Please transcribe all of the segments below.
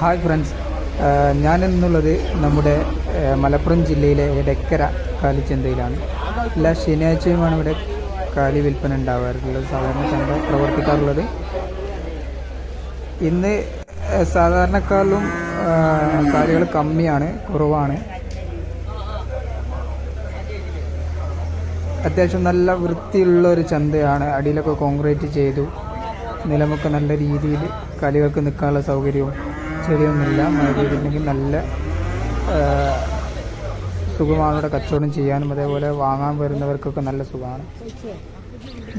Hi friends. ഞാൻ എന്നുള്ളത് നമ്മുടെ മലപ്പുറം ജില്ലയിലെ എടക്കര കാലിച്ചന്തയിലാണ്. എല്ലാ ശനിയാഴ്ചയുമാണ് ഇവിടെ കാലി വിൽപ്പന ഉണ്ടാവാറുള്ളത്. സാധാരണ ചന്ത പ്രവർത്തിക്കാറുള്ളത്. ഇന്ന് സാധാരണക്കാളിലും കാലികൾ കമ്മിയാണ് കുറവാണ്. അത്യാവശ്യം നല്ല വൃത്തിയുള്ള ഒരു ചന്തയാണ്. അടിയിലൊക്കെ കോൺക്രീറ്റ് ചെയ്തു. നിലമൊക്കെ നല്ല രീതിയിൽ കാലികൾക്ക് നിൽക്കാനുള്ള സൗകര്യവും ചെടിയൊന്നുമില്ല. മഴ പെയ്തിട്ടുണ്ടെങ്കിൽ നല്ല സുഖമാണ് ഇവിടെ കച്ചവടം ചെയ്യാനും അതേപോലെ വാങ്ങാൻ വരുന്നവർക്കൊക്കെ നല്ല സുഖമാണ്.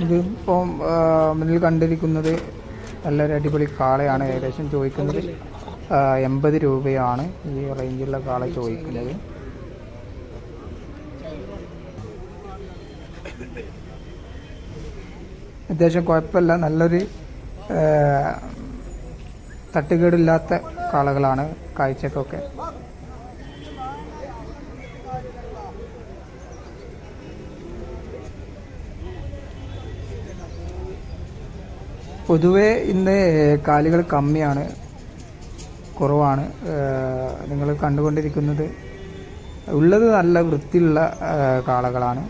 ഇത് ഇപ്പം ആ, മുന്നിൽ കണ്ടിരിക്കുന്നത് നല്ലൊരു അടിപൊളി കാളയാണ് ഏകദേശം ചോദിക്കുന്നത്. എൺപത് രൂപയാണ് ഈ റേഞ്ചിലുള്ള കാള ചോദിക്കുന്നത്. അത്യാവശ്യം കുഴപ്പമില്ല. നല്ലൊരു തട്ടുകേടില്ലാത്ത കാളകളാണ് കാഴ്ചക്കൊക്കെ പൊതുവെ ഇന്ന് കാലികൾ കമ്മിയാണ് കുറവാണ്. നിങ്ങൾ കണ്ടുകൊണ്ടിരിക്കുന്നത് ഉള്ളത് നല്ല വൃത്തിയുള്ള കാളകളാണ്.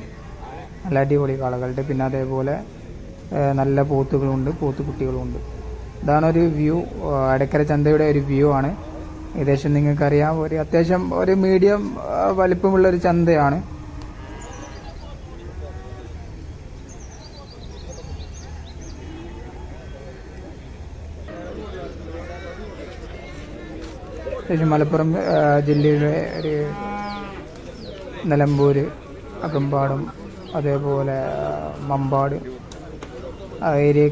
നല്ല അടിപൊളി കാളകളുടെ പിന്നെ അതേപോലെ നല്ല പോത്തുകളുണ്ട് പോത്തുകുട്ടികളുമുണ്ട് ഇതാണ് ഒരു വ്യൂ അടക്കര ചന്തയുടെ ഒരു വ്യൂ ആണ്. ഏകദേശം നിങ്ങൾക്കറിയാം ഒരു അത്യാവശ്യം ഒരു മീഡിയം വലിപ്പമുള്ള ഒരു ചന്തയാണ്. അത്യാവശ്യം മലപ്പുറം ജില്ലയിലെ ഒരു നിലമ്പൂർ അകമ്പാടും അതേപോലെ മമ്പാട് ഏരിയ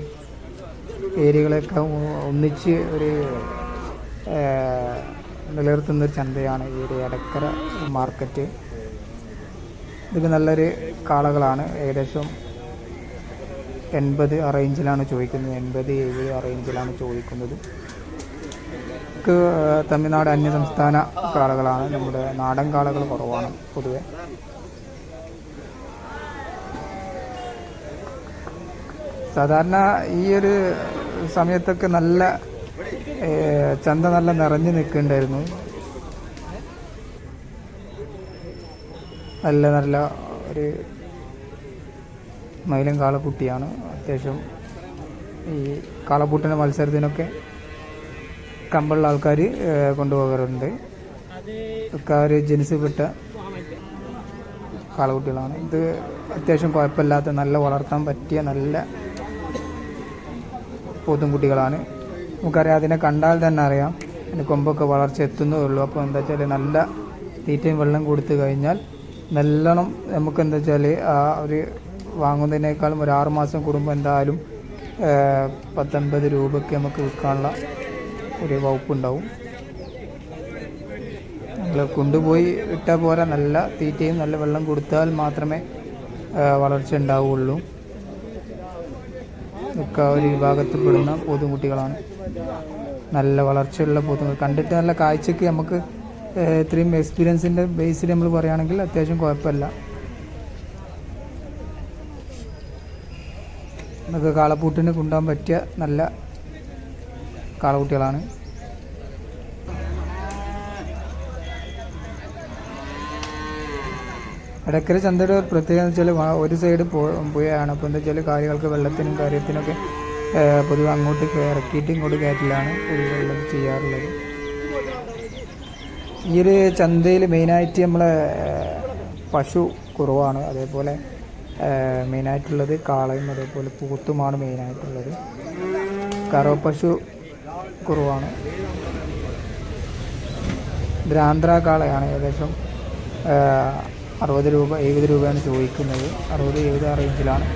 ഏരിയകളൊക്കെ ഒന്നിച്ച് ഒരു നിലനിർത്തുന്ന ഒരു ചന്തയാണ് ഈ ഒരു എടക്കര മാർക്കറ്റ്. ഇതൊക്കെ നല്ലൊരു കാളകളാണ്. ഏകദേശം എൺപത് ആ റേഞ്ചിലാണ് ചോദിക്കുന്നത്. എൺപത് എഴുപത് ആ റേഞ്ചിലാണ് ചോദിക്കുന്നത്. ഇത് തമിഴ്നാട് അന്യ സംസ്ഥാന കാളകളാണ്. നമ്മുടെ നാടൻ കാളകൾ കുറവാണ് പൊതുവെ. സാധാരണ ഈ ഒരു സമയത്തൊക്കെ നല്ല ചന്ത നല്ല നിറഞ്ഞു നിൽക്കുന്നുണ്ടായിരുന്നു. നല്ല നല്ല ഒരു മയിലും കാളക്കുട്ടിയാണ് അത്യാവശ്യം ഈ കാളപ്പൂട്ടിന്റെ മത്സരത്തിനൊക്കെ കമ്പുള്ള ആൾക്കാർ കൊണ്ടുപോകാറുണ്ട്. ഒക്കെ ഒരു ജനിസപ്പെട്ട കാളക്കുട്ടികളാണ് ഇത് അത്യാവശ്യം കുഴപ്പമില്ലാത്ത നല്ല വളർത്താൻ പറ്റിയ നല്ല പോത്തും കുട്ടികളാണ്. നമുക്കറിയാം അതിനെ കണ്ടാൽ തന്നെ അറിയാം. അതിന് കൊമ്പൊക്കെ വളർച്ച എത്തുന്നേ ഉള്ളൂ അപ്പോൾ എന്താ വെച്ചാൽ നല്ല തീറ്റയും വെള്ളം കൊടുത്തു കഴിഞ്ഞാൽ നല്ലോണം നമുക്ക് എന്താ വെച്ചാൽ ആ ഒരു വാങ്ങുന്നതിനേക്കാളും ഒരു ആറുമാസം കൂടുമ്പോൾ എന്തായാലും പത്തൊൻപത് രൂപയ്ക്ക് നമുക്ക് വിൽക്കാനുള്ള ഒരു വകുപ്പുണ്ടാവും. നമ്മൾ കൊണ്ടുപോയി വിട്ടാൽ പോരാ. നല്ല തീറ്റയും നല്ല വെള്ളം കൊടുത്താൽ മാത്രമേ വളർച്ച ഉണ്ടാവുകയുള്ളൂ. ഒരു വിഭാഗത്തിൽപ്പെടുന്ന പെടുന്ന പോത്തുകുട്ടികളാണ് നല്ല വളർച്ചയുള്ള പോത്തുകൾ കണ്ടിട്ട് നല്ല കാഴ്ചയ്ക്ക് നമുക്ക് ഇത്രയും എക്സ്പീരിയൻസിന്റെ ബേസിൽ നമ്മൾ പറയുകയാണെങ്കിൽ അത്യാവശ്യം കുഴപ്പമില്ല. നമുക്ക് കാളപ്പൂട്ടിന് കൊണ്ടുപോകാൻ പറ്റിയ നല്ല കാളക്കുട്ടികളാണ്. ഇടയ്ക്കര ചന്തയുടെ ഒരു പ്രത്യേകത എന്ന് വെച്ചാൽ ഒരു സൈഡ് പുഴയാണ് അപ്പോൾ എന്താ വെച്ചാൽ കാര്യങ്ങൾക്ക് വെള്ളത്തിനും കാര്യത്തിനൊക്കെ പൊതുവെ അങ്ങോട്ട് ഇറക്കിയിട്ട് ഇങ്ങോട്ട് കയറ്റിലാണ് പൊതുവെയുള്ളത് ചെയ്യാറുള്ളത്. ഈ ഒരു ചന്തയിൽ മെയിനായിട്ട് നമ്മളെ പശു കുറവാണ്. അതേപോലെ മെയിനായിട്ടുള്ളത് കാളയും അതേപോലെ പൂത്തുമാണ് മെയിനായിട്ടുള്ളത് കറവ കുറവാണ്. ദ്രാന്ധ്ര കാളയാണ് ഏകദേശം അറുപത് രൂപ എഴുപത് രൂപയാണ് ചോദിക്കുന്നത്. അറുപത് എഴുപത് ആ റേഞ്ചിലാണ്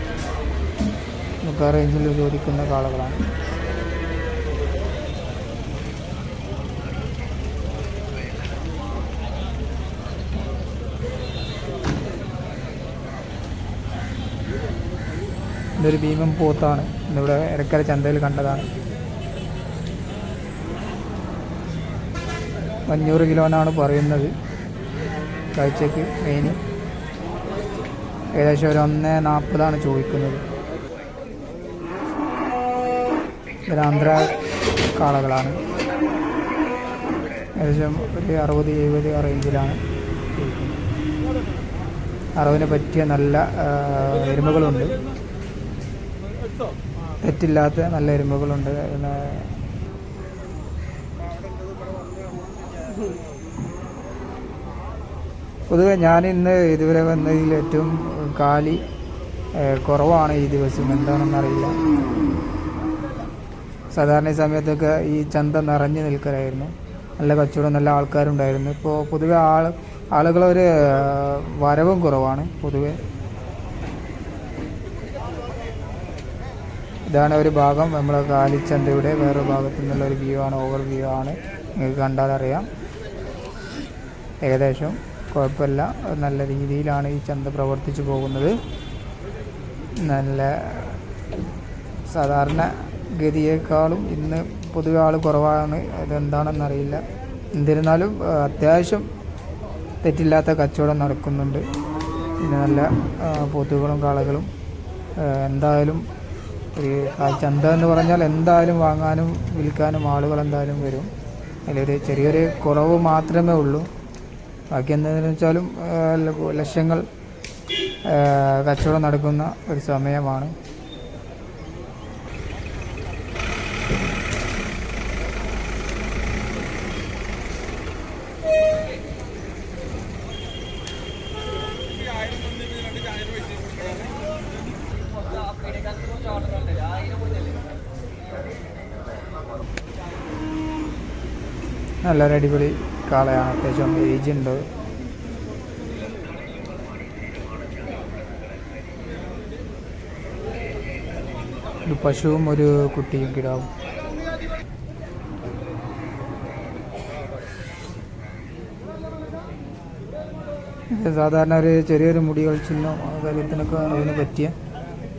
ആ റേഞ്ചിൽ ചോദിക്കുന്ന കാളകളാണ്. ഇതൊരു ഭീമൻ പോത്താണ്. ഇന്നിവിടെ ഇടക്കര ചന്തയിൽ കണ്ടതാണ്. അഞ്ഞൂറ് കിലോനാണ് പറയുന്നത്. കാഴ്ചക്ക് മെയിൻ ഏകദേശം ഒരു ഒന്ന് നാൽപ്പതാണ് ചോദിക്കുന്നത്. ഇതൊരു ആന്ധ്ര കാളകളാണ്. ഏകദേശം ഒരു അറുപത് എഴുപത് റേഞ്ചിലാണ് ചോദിക്കുന്നത്. പറ്റിയ നല്ല എരുമകളുണ്ട്. തെറ്റില്ലാത്ത നല്ല എരുമകളുണ്ട്. പൊതുവെ ഞാൻ ഇന്ന് ഇതുവരെ വന്നതിൽ ഏറ്റവും കാലി കുറവാണ് ഈ ദിവസം. എന്താണെന്നറിയില്ല. സാധാരണ സമയത്തൊക്കെ ഈ ചന്ത നിറഞ്ഞു നിൽക്കലായിരുന്നു. നല്ല കച്ചവടം നല്ല ആൾക്കാരുണ്ടായിരുന്നു. ഇപ്പോൾ പൊതുവെ ആൾ ആളുകളൊരു വരവും കുറവാണ് പൊതുവെ. ഇതാണ് ഒരു ഭാഗം. നമ്മളെ കാലിച്ചന്തയുടെ വേറൊരു ഭാഗത്തു നിന്നുള്ള ഒരു വ്യൂ ആണ് ഓവർ വ്യൂ ആണ്. നിങ്ങൾക്ക് കണ്ടാലറിയാം. ഏകദേശം. കുഴപ്പമില്ല. നല്ല രീതിയിലാണ് ഈ ചന്ത പ്രവർത്തിച്ചു പോകുന്നത്. നല്ല സാധാരണ ഗതിയേക്കാളും ഇന്ന് പൊതുവെ ആൾ കുറവാണ്. അതെന്താണെന്നറിയില്ല എന്നിരുന്നാലും അത്യാവശ്യം തെറ്റില്ലാത്ത കച്ചവടം നടക്കുന്നുണ്ട്. പിന്നെ നല്ല പോത്തുകളും കാളകളും. എന്തായാലും ഒരു ചന്ത എന്ന് പറഞ്ഞാൽ എന്തായാലും വാങ്ങാനും വിൽക്കാനും ആളുകൾ എന്തായാലും വരും. അതിലൊരു ചെറിയൊരു കുറവ് മാത്രമേ ഉള്ളൂ. ബാക്കി എന്താണെന്ന് വെച്ചാലും ലക്ഷ്യങ്ങൾ കച്ചവടം നടക്കുന്ന ഒരു സമയമാണ്. നല്ലൊരു അടിപൊളി കാളയാണ് അത്യാവശ്യം ഏജ് ഉണ്ട്. ഒരു പശുവും ഒരു കുട്ടിയും കിടാവും ഇത് സാധാരണ ഒരു ചെറിയൊരു മുടി കളിച്ചില്ല കാര്യത്തിനൊക്കെ അതിന് പറ്റിയ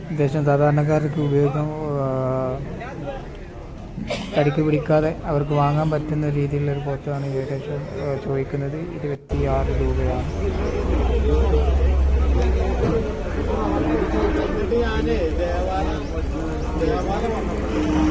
അത്യാവശ്യം സാധാരണക്കാർക്ക് ഉപയോഗിക്കാൻ തടിക്ക് പിടിക്കാതെ അവർക്ക് വാങ്ങാൻ പറ്റുന്ന രീതിയിലുള്ള ഒരു പോത്താണ് ഏകദേശം ചോദിക്കുന്നത്. ഇരുപത്തി ആറ് രൂപയാണ് ദേവാലയം ദേവാലയം